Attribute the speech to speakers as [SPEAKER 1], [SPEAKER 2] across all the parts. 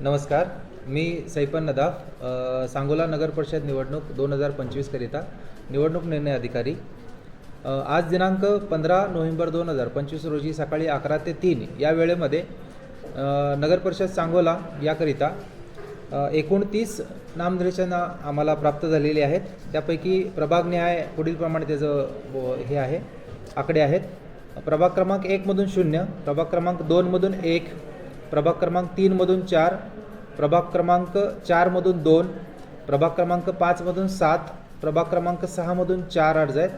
[SPEAKER 1] नमस्कार. मी सैपन नदाफ सांगोला नगर परिषद निवडणूक दोन हजार पंचवीसकरिता निवडणूक निर्णय अधिकारी. आज दिनांक पंधरा नोव्हेंबर दोन हजार पंचवीस रोजी सकाळी अकरा ते तीन या वेळेमध्ये नगर परिषद सांगोला याकरिता एकोणतीस नामनिर्देशनं आम्हाला प्राप्त झालेली आहेत. त्यापैकी प्रभाग न्याय पुढीलप्रमाणे त्याचं हे आहे आकडे आहेत. प्रभाग क्रमांक एकमधून शून्य प्रभाग क्रमांक दोनमधून एक प्रभाग क्रमांक तीनमधून चार प्रभाग क्रमांक चारमधून दोन प्रभाग क्रमांक पाचमधून सात प्रभाग क्रमांक सहामधून चार अर्ज आहेत.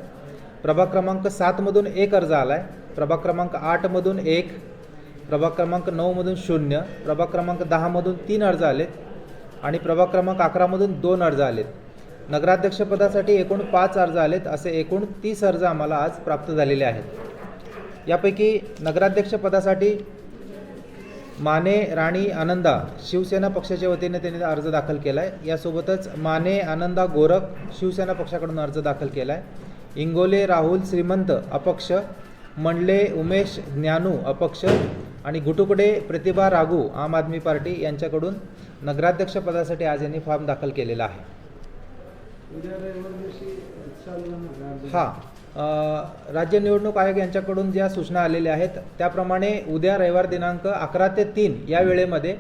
[SPEAKER 1] प्रभाग क्रमांक सातमधून एक अर्ज आला आहे प्रभाग क्रमांक आठमधून एक प्रभाग क्रमांक नऊमधून शून्य प्रभाग क्रमांक दहामधून तीन अर्ज आलेत आणि प्रभाग क्रमांक अकरामधून दोन अर्ज आलेत. नगराध्यक्षपदासाठी एकूण पाच अर्ज आलेत असे एकूण तीस अर्ज आम्हाला आज प्राप्त झालेले आहेत. यापैकी नगराध्यक्षपदासाठी माने राणी आनंदा शिवसेना पक्षाच्या वतीने त्यांनी अर्ज दाखल केला आहे यासोबतच माने आनंदा गोरख शिवसेना पक्षाकडून अर्ज दाखल केला आहे इंगोले राहुल श्रीमंत अपक्ष. मंडले उमेश ज्ञानू अपक्ष. आणि गुटुकडे प्रतिभा रागू आम आदमी पार्टी यांच्याकडून नगराध्यक्षपदासाठी आज यांनी फॉर्म दाखल केलेला आहे. हां. राज्य निवडणूक आयोग यांच्याकडून ज्या सूचना आलेल्या आहेत त्याप्रमाणे उद्या रविवार दिनांक अकरा ते तीन या वेळेमध्ये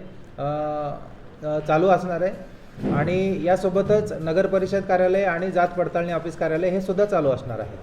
[SPEAKER 1] चालू असणार आहे. आणि यासोबतच नगर परिषद कार्यालय आणि जात पडताळणी ऑफिस कार्यालय हे सुद्धा चालू असणार आहे.